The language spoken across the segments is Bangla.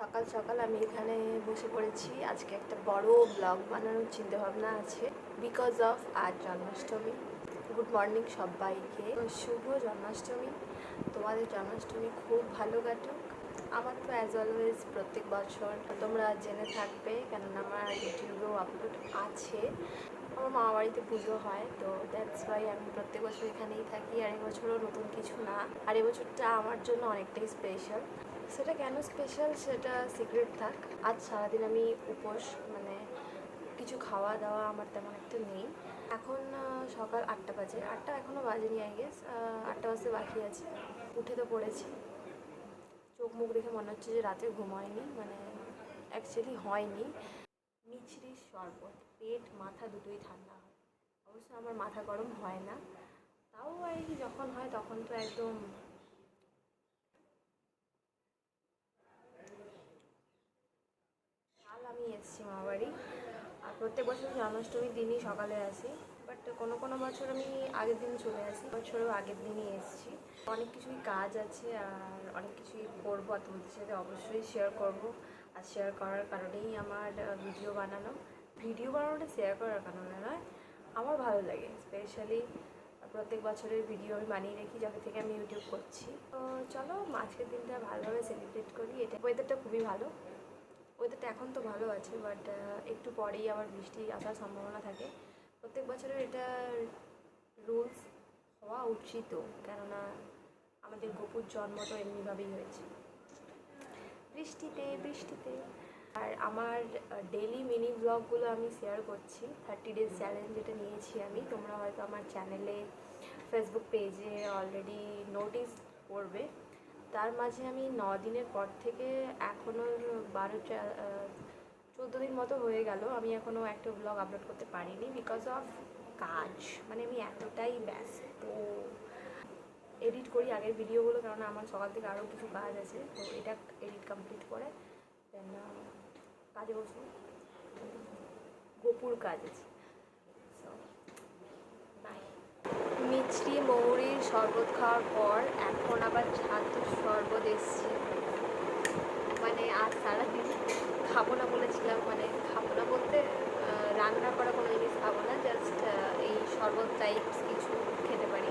সকাল সকাল আমি এখানে বসে পড়েছি। আজকে একটা বড় ব্লগ বানানোর চিন্তা ভাবনা আছে। বিকজ অফ আজ জন্মাষ্টমী। গুড মর্নিং সবাইকে। শুভ জন্মাষ্টমী। তোমাদের জন্মাষ্টমী খুব ভালো কাটুক। আমার তো অ্যাজ অলওয়েজ প্রত্যেক বছর তোমরা জেনে থাকবে, কেননা আমার ইউটিউবেও আপলোড আছে। আমার মামা বাড়িতে পুজো হয়, তো দ্যাটস ওয়াই আমি প্রত্যেক বছর এখানেই থাকি আর এবছরও নতুন কিছু না। আর এবছরটা আমার জন্য অনেকটাই স্পেশাল সেটা কেন স্পেশাল সেটা সিক্রেট থাক। আজ সারাদিন আমি উপোস মানে কিছু খাওয়া দাওয়া আমার তেমন একটা নেই। এখন সকাল আটটা বাজে। আটটা এখনও বাজেনি আই গেস আটটা বাজতে বাকি আছে। উঠে তো পড়েছি। চোখ মুখ দেখে মনে হচ্ছে যে রাতে ঘুম হয়নি মানে অ্যাকচুয়ালি হয়নি। মিছরির শরবত। পেট, মাথা দুটোই ঠান্ডা হয়। অবশ্য আমার মাথা গরম হয় না। তাও আর কি যখন হয় তখন তো একদম কাল আমি এসেছি মামাবাড়ি আর প্রত্যেক বছর জন্মাষ্টমীর দিনই সকালে আসি। বাট কোনো কোনো বছর আমি আগের দিন চলে আসি। বছরও আগের দিনই এসেছি। অনেক কিছুই কাজ আছে আর অনেক কিছুই করব আর তোমাদের সাথে অবশ্যই শেয়ার করব। আর শেয়ার করার কারণেই আমার ভিডিও বানানো। ভিডিও বানানোটা শেয়ার করার কারণে নয়, আমার ভালো লাগে। স্পেশালি প্রত্যেক বছরের ভিডিও আমি বানিয়ে রাখি যখন থেকে আমি ইউটিউব করছি। তো চলো, আজকের দিনটা ভালোভাবে সেলিব্রেট করি। এটা ওয়েদারটা খুবই ভালো। ওয়েদারটা এখন তো ভালো আছে বাট একটু পরেই আবার বৃষ্টি আসার সম্ভাবনা থাকে। প্রত্যেক বছরের এটা রুলস হওয়া উচিত, কেননা আমাদের গোপুর জন্ম তো এমনিভাবেই হয়েছে। বৃষ্টিতে বৃষ্টিতে। আর আমার ডেলি মিনি ব্লগগুলো আমি শেয়ার করছি। থার্টি ডেজ চ্যালেঞ্জ যেটা নিয়েছি আমি। তোমরা হয়তো আমার চ্যানেলে ফেসবুক পেজে অলরেডি নোটিস করবে। তার মাঝে আমি ন দিনের পর থেকে এখনও বারো চোদ্দ দিন মতো হয়ে গেল। আমি এখনও একটা ব্লগ আপলোড করতে পারিনি বিকজ অফ কাজ। মানে আমি এতটাই ব্যস্ত। এডিট করি আগের ভিডিওগুলো কারণ আমার সকাল থেকে আরও কিছু কাজ আছে। তো এটা এডিট কমপ্লিট করে দেন কাজে বসবো। গোপুর কাজ আছে। মিছরি মৌরির শরবত খাওয়ার পর এখন আবার ছাতু শরবত এসছে। মানে আজ সারাদিন খাব না বলেছিলাম মানে খাব না বলতে রান্না করা কোনো জিনিস খাব না জাস্ট এই শরবত টাইপস কিছু খেতে পারি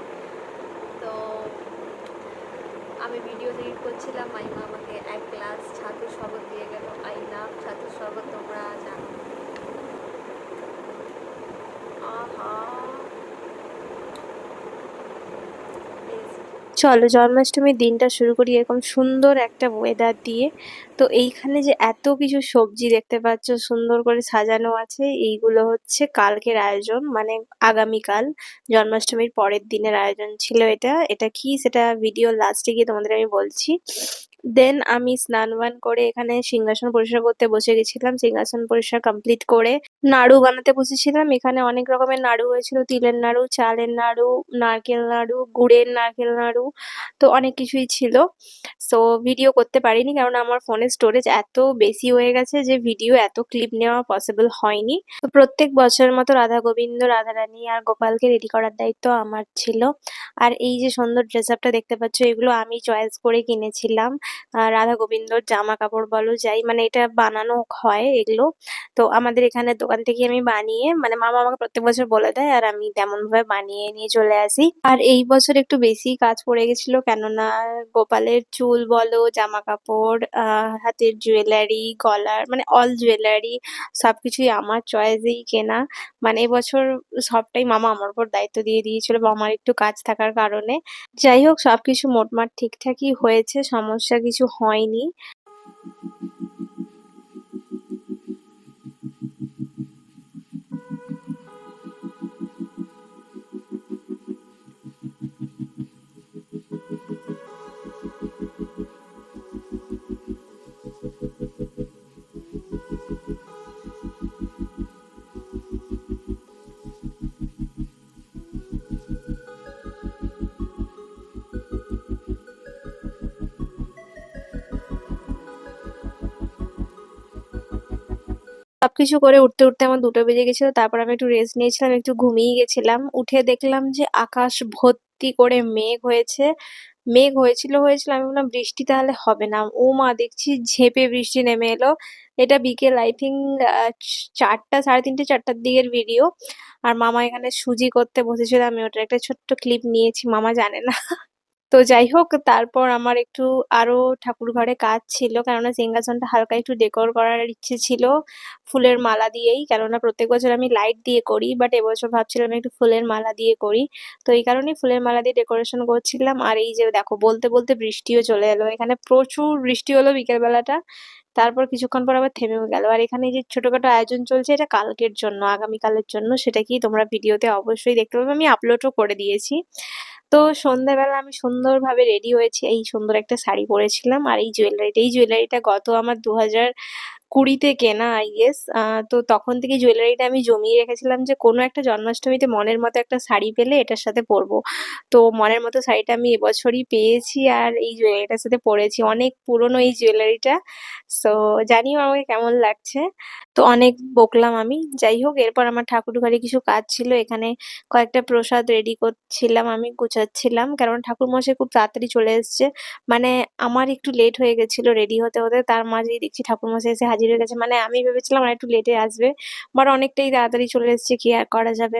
তো আমি ভিডিও এডিট করছিলাম, মাইমা আমাকে এক গ্লাস ছাতুর শরবত দিয়ে গেল। আই লাভ ছাতুর শরবত, তোমরা জানো। চলো জন্মাষ্টমীর দিনটা শুরু করি এরকম সুন্দর একটা ওয়েদার দিয়ে। তো এইখানে যে এত কিছু সবজি দেখতে পাচ্ছ, সুন্দর করে সাজানো আছে। এইগুলো হচ্ছে কালকের আয়োজন মানে আগামীকাল জন্মাষ্টমীর পরের দিনের আয়োজন ছিল এটা। এটা কি? সেটা ভিডিও লাস্টে গিয়ে তোমাদের আমি বলছি। দেন আমি স্নান বান করে এখানে সিংহাসন পরিষ্কার করতে বসে গেছিলাম। সিংহাসন পরিষ্কার কমপ্লিট করে নাড়ু বানাতে বসেছিলাম। এখানে অনেক রকমের নাড়ু হয়েছিল, তিলের নাড়ু, চালের নাড়ু, নারকেল নাড়ু, গুড়ের নারকেল নাড়ু, তো অনেক কিছুই ছিল। সো ভিডিও করতে পারিনি কারণ আমার ফোনের স্টোরেজ এত বেশি হয়ে গেছে যে ভিডিও এত ক্লিপ নেওয়া পসিবল হয়নি। তো প্রত্যেক বছরের মতো রাধা গোবিন্দ, রাধা রানী আর গোপালকে রেডি করার দায়িত্ব আমার ছিল। আর এই যে সুন্দর ড্রেস আপটা দেখতে পাচ্ছ, এগুলো আমি চয়েস করে কিনেছিলাম। রাধা গোবিন্দর জামা কাপড় বলো যাই মানে এটা বানানো হয় এগুলো। তো আমাদের এখানে দোকান থেকে আমি বানিয়ে মানে মামা আমাকে প্রত্যেক বছর বলে দেয়, আর আমি তেমন ভাবে বানিয়ে নিয়ে চলে আসি। আর এই বছর একটু বেশি কাজ পড়ে গেছিল, কেননা গোপালের চুল বলো জামা কাপড় হাতের জুয়েলারি গলার মানে অল জুয়েলারি সবকিছুই আমার চয়েসেই কেনা। মানে এবছর সবটাই মামা আমার উপর দায়িত্ব দিয়ে দিয়েছিল বা আমার একটু কাজ থাকার কারণে। যাই হোক, সবকিছু মোটমাট ঠিকঠাকই হয়েছে, সমস্যা কিছু হয়নি। সবকিছু করে উঠতে উঠতে আমার দুটো বেজে গেছিল। তারপর আমি একটু রেস্ট নিয়েছিলাম, একটু ঘুমিয়ে গেছিলাম। উঠে দেখলাম যে আকাশ ভর্তি করে মেঘ হয়েছে। মেঘ হয়েছিল হয়েছিল, আমি বললাম, বৃষ্টি তাহলে হবে না। ও মা, দেখছি ঝেঁপে বৃষ্টি নেমে এলো। এটা বিকেল আই থিঙ্ক চারটা, সাড়ে তিনটে, চারটার দিকের ভিডিও আর মামা এখানে সুজি করতে বসেছিল, আমি ওটার একটা ছোট্ট ক্লিপ নিয়েছি, মামা জানে না। তো যাই হোক তারপর আমার একটু আরও ঠাকুর ঘরে কাজ ছিল। কেননা সিংহাসনটা হালকা একটু ডেকোর করার ইচ্ছে ছিল ফুলের মালা দিয়েই। কেননা প্রত্যেক বছর আমি লাইট দিয়ে করি বাট এবছর ভাবছিলাম একটু ফুলের মালা দিয়ে করি। তো এই কারণে ফুলের মালা দিয়ে ডেকোরেশন করছিলাম। আর এই যে দেখো, বলতে বলতে বৃষ্টিও চলে এলো। এখানে প্রচুর বৃষ্টি হলো বিকেলবেলাটা। তারপর কিছুক্ষণ পর আবার থেমেও গেল। আর এখানে যে ছোটখাটো আয়োজন চলছে, এটা কালকের জন্য, আগামীকালের জন্য। সেটা কি তোমরা ভিডিওতে অবশ্যই দেখতে পাবে। আমি আপলোডও করে দিয়েছি। তো সন্ধ্যাবেলা আমি সুন্দরভাবে রেডি হয়েছি। এই সুন্দর একটা শাড়ি পরেছিলাম আর এই জুয়েলারিটা এই জুয়েলারিটা গত আমার দু হাজার কুড়িতে কেনা আই গেস তো তখন থেকে জুয়েলারিটা আমি জমিয়ে রেখেছিলাম যে, কোনো একটা জন্মাষ্টমীতে মনের মতো একটা শাড়ি পেলে এটার সাথে পরবো। তো মনের মতো শাড়িটা আমি এবছরই পেয়েছি আর এই জুয়েলারিটার সাথে পরেছি। অনেক পুরনো এই জুয়েলারিটা সো জানিও আমাকে কেমন লাগছে। তো অনেক বকলাম আমি। যাই হোক, এরপর আমার ঠাকুর ঘরে কিছু কাজ ছিল। এখানে কয়েকটা প্রসাদ রেডি করছিলাম, আমি গুছাচ্ছিলাম। কারণ ঠাকুর মশাই খুব তাড়াতাড়ি চলে এসেছে। মানে আমার একটু লেট হয়ে গেছিল রেডি হতে হতে। তার মাঝেই দেখছি ঠাকুর মশাই এসে হাজির হয়ে গেছে মানে আমি ভেবেছিলাম একটু লেটে আসবে বাট অনেকটাই তাড়াতাড়ি চলে এসেছে, কি আর করা যাবে?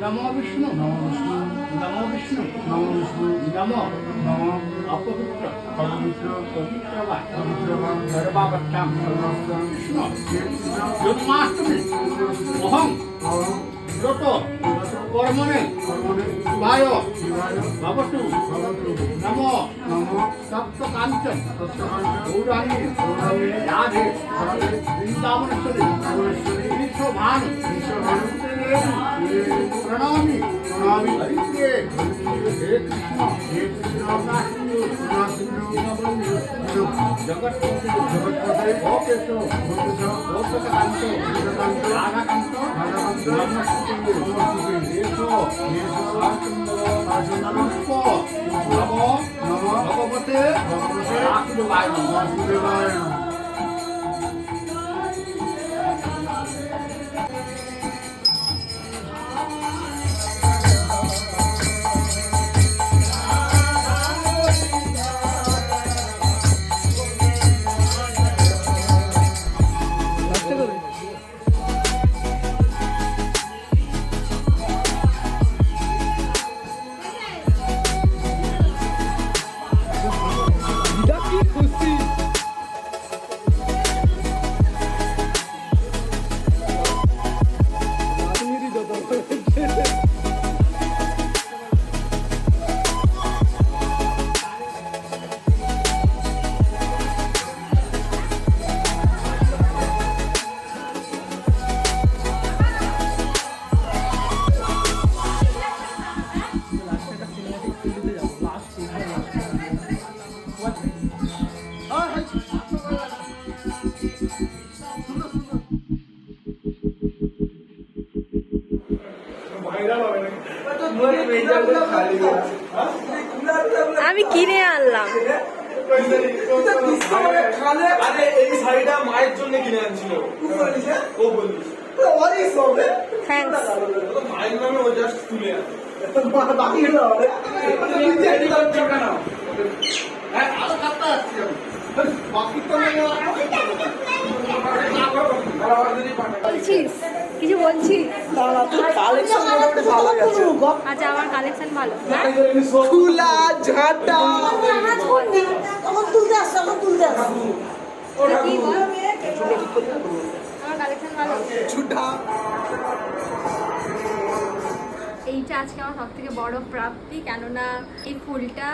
নমো বিষ্ণু নমো বিষ্ণু নমো বিষ্ণু নমো বিষ্ণু নমো নমো অপবিত্র পবিত্র পবিত্রবান সর্বাবস্থাম কৃষ্ণ জন্মাষ্টমী অহং অহং ব্রত কর্মণে কর্মণে শিবায় শিবায় ভবতু ভবতু নম নম সপ্ত কাঞ্চন গৌরাঙ্গী গৌরাঙ্গী রাধে রাধে বৃন্দাবনেশ্বরী ভুবনেশ্বরী বিশ্বভানু প্রণামী প্রণামী হে কৃষ্ণ হে কৃষ্ণ জগৎপতি জগৎপতে ভূতকান্ত রাধাকান্ত রাধাকান্ত আমি কিনে আনলাম। আরে এই মায়ের জন্য কিনে আনছিল। ও বলিস থ্যাঙ্কস মায়ের নামে ও জাস্ট তুলে আনে। হ্যাঁ বাকি তো কিছু আছে। আচ্ছা আমার কালেকশন ভালো। হ্যাঁ? ঝাঁটা। তখন তুলতে আসছে তখন তুলতে আসছে। আমার কালেকশন ভালো। ছুটা এইটা আজকে আমার সব থেকে বড় প্রাপ্তি কেননা এই ফুলটা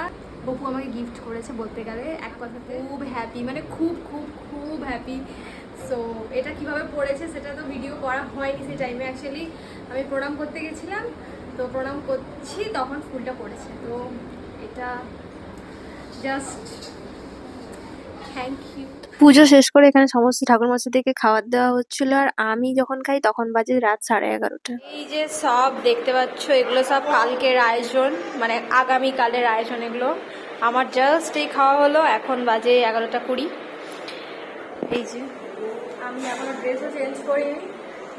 বপু আমাকে গিফট করেছে বলতে গেলে এক কথাতে। খুব হ্যাপি মানে খুব খুব খুব হ্যাপি সো এটা কীভাবে পড়েছে সেটা তো ভিডিও করা হয়নি সেই টাইমে অ্যাকচুয়ালি আমি প্রণাম করতে গেছিলাম। তো প্রণাম করছি তখন ফুলটা পড়েছে। তো এটা জাস্ট থ্যাংক ইউ পুজো শেষ করে এখানে সমস্ত ঠাকুর মশাইদেরকে খাবার দেওয়া হচ্ছিল আর আমি যখন খাই তখন বাজে রাত সাড়ে এগারোটা। এই যে সব দেখতে পাচ্ছ এগুলো সব কালকের আয়োজন মানে আগামী কালের আয়োজন এগুলো। আমার জাস্ট এই খাওয়া হলো এখন বাজে এগারোটা কুড়ি। এই যে। আমি এখনও ড্রেসও চেঞ্জ করিনি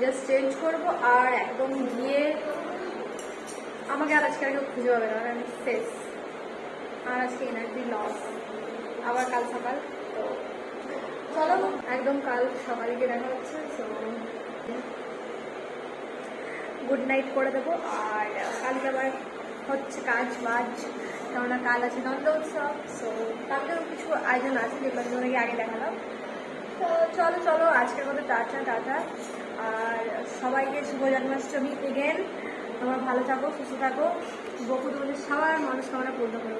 জাস্ট চেঞ্জ করব আর একদম গিয়ে আমাকে আর আজকে আর কেউ খুঁজে পাবে না আমি শেষ। আর আজকে এনার্জি লস আবার কাল সকাল, তো চলো, একদম কাল সকালে গিয়ে দেখা হচ্ছে সো গুড নাইট করে দেবো। আর কালকে আবার হচ্ছে কাজ বাজ, কেননা কাল আছে নন্দ উৎসব সো কালকেও কিছু আয়োজন আছে, যেগুলো তোমাকে আগে দেখালাম। তো চলো চলো, আজকের মতো টাটা টাটা। আর সবাইকে শুভ জন্মাষ্টমী এগেন তোমরা ভালো থাকো, সুস্থ থাকো। বকু তোমাদের সবার মানুষ আমরা পূর্ণ করো।